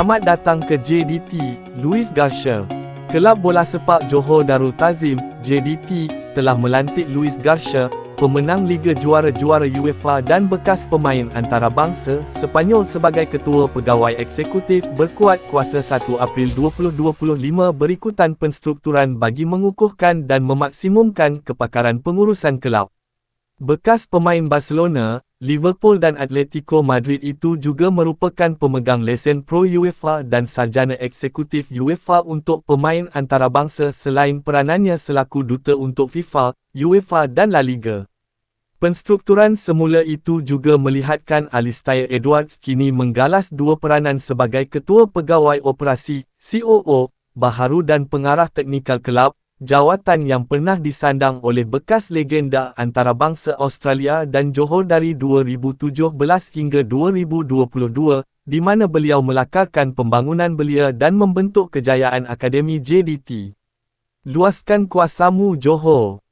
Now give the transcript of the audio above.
Selamat datang ke JDT, Louis Garcia. Kelab Bola Sepak Johor Darul Tazim, JDT, telah melantik Louis Garcia, pemenang Liga Juara-Juara UEFA dan bekas pemain antarabangsa, Sepanyol sebagai Ketua Pegawai Eksekutif berkuat kuasa 1 April 2025 berikutan penstrukturan bagi mengukuhkan dan memaksimumkan kepakaran pengurusan kelab. Bekas pemain Barcelona, Liverpool dan Atletico Madrid itu juga merupakan pemegang lesen Pro UEFA dan sarjana eksekutif UEFA untuk pemain antarabangsa selain peranannya selaku duta untuk FIFA, UEFA dan La Liga. Penstrukturan semula itu juga melihatkan Alistair Edwards kini menggalas dua peranan sebagai Ketua Pegawai Operasi, COO, baharu dan pengarah teknikal kelab, jawatan yang pernah disandang oleh bekas legenda antarabangsa Australia dan Johor dari 2017 hingga 2022, di mana beliau melakarkan pembangunan belia dan membentuk kejayaan Akademi JDT. Luaskan kuasamu Johor